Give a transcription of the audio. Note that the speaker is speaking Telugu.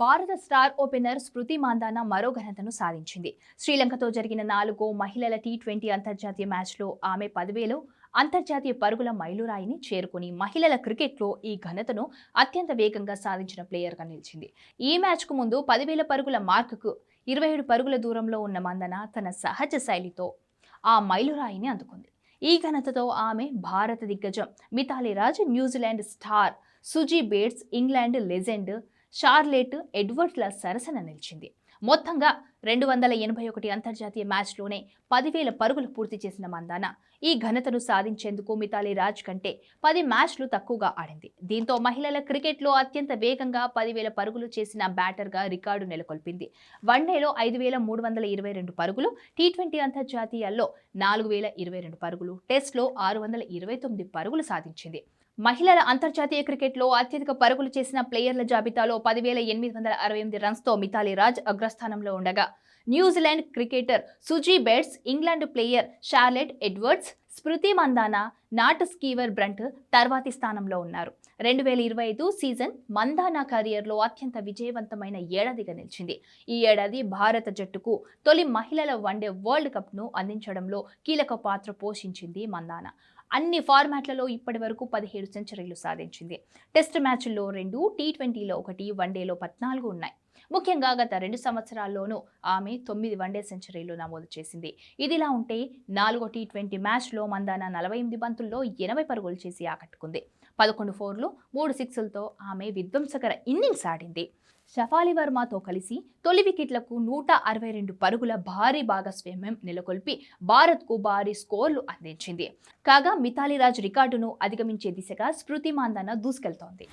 భారత స్టార్ ఓపెనర్ స్మృతి మాందాన మరో ఘనతను సాధించింది. శ్రీలంకతో జరిగిన నాలుగో మహిళల టీ ట్వంటీ అంతర్జాతీయ మ్యాచ్లో ఆమె పదివేలు అంతర్జాతీయ పరుగుల మైలురాయిని చేరుకుని మహిళల క్రికెట్లో ఈ ఘనతను అత్యంత వేగంగా సాధించిన ప్లేయర్గా నిలిచింది. ఈ మ్యాచ్కు ముందు పదివేల పరుగుల మార్కుకు ఇరవై ఏడు పరుగుల దూరంలో ఉన్న మందన తన సహజ శైలితో ఆ మైలురాయిని అందుకుంది. ఈ ఘనతతో ఆమె భారత దిగ్గజం. Mithali Raj New Zealand star Suzie Bates England legend Charlotte ఎడ్వర్డ్ల సరసన నిలిచింది. మొత్తంగా రెండు వందల ఎనభై ఒకటి అంతర్జాతీయ మ్యాచ్లోనే పదివేల పరుగులు పూర్తి చేసిన మందాన ఈ ఘనతను సాధించేందుకు మితాలి రాజ్ కంటే పది మ్యాచ్లు తక్కువగా ఆడింది. దీంతో మహిళల క్రికెట్లో అత్యంత వేగంగా పదివేల పరుగులు చేసిన బ్యాటర్గా రికార్డు నెలకొల్పింది. వన్డేలో ఐదు వేల మూడు వందల ఇరవై రెండు పరుగులు టీ ట్వంటీ అంతర్జాతీయాల్లో నాలుగు వేల ఇరవై రెండు పరుగులు టెస్ట్లో ఆరు వందల ఇరవై తొమ్మిది పరుగులు సాధించింది. మహిళల అంతర్జాతీయ క్రికెట్లో అత్యధిక పరుగులు చేసిన ప్లేయర్ల జాబితాలో పదివేల ఎనిమిది వందల అరవై ఎనిమిది రన్స్తో మిథాలీ రాజ్ అగ్రస్థానంలో ఉండగా New Zealand cricketer Suzie Bates England player Charlotte Edwards Smriti Mandhana Nat Sciver Brunt తర్వాతి స్థానంలో ఉన్నారు. రెండు వేల ఇరవై ఐదు సీజన్ మందానా కెరియర్లో అత్యంత విజయవంతమైన ఏడాదిగా నిలిచింది. ఈ ఏడాది భారత జట్టుకు తొలి మహిళల వన్డే వరల్డ్ కప్ను అందించడంలో కీలక పాత్ర పోషించింది మందానా. అన్ని ఫార్మాట్లలో ఇప్పటి వరకు పదిహేడు సెంచరీలు సాధించింది. టెస్ట్ మ్యాచ్ల్లో రెండు టీ ట్వంటీలో ఒకటి వన్డేలో పద్నాలుగు ఉన్నాయి. ముఖ్యంగా గత రెండు సంవత్సరాల్లోనూ ఆమె తొమ్మిది వన్డే సెంచరీలు నమోదు చేసింది. ఇదిలా ఉంటే నాలుగో టీ ట్వంటీ మ్యాచ్లో మందాన నలభై ఎనిమిది బంతుల్లో ఎనభై పరుగులు చేసి ఆకట్టుకుంది. పదకొండు ఫోర్లు మూడు సిక్స్లతో ఆమె విధ్వంసకర ఇన్నింగ్స్ ఆడింది. షఫాలి వర్మతో కలిసి తొలి వికెట్లకు నూట అరవై రెండు పరుగుల భారీ భాగస్వామ్యం నెలకొల్పి భారత్కు భారీ స్కోర్లు అందించింది. కాగా మిథాలీ రాజ్ రికార్డును అధిగమించే దిశగా స్మృతి మాందాన దూసుకెళ్తోంది.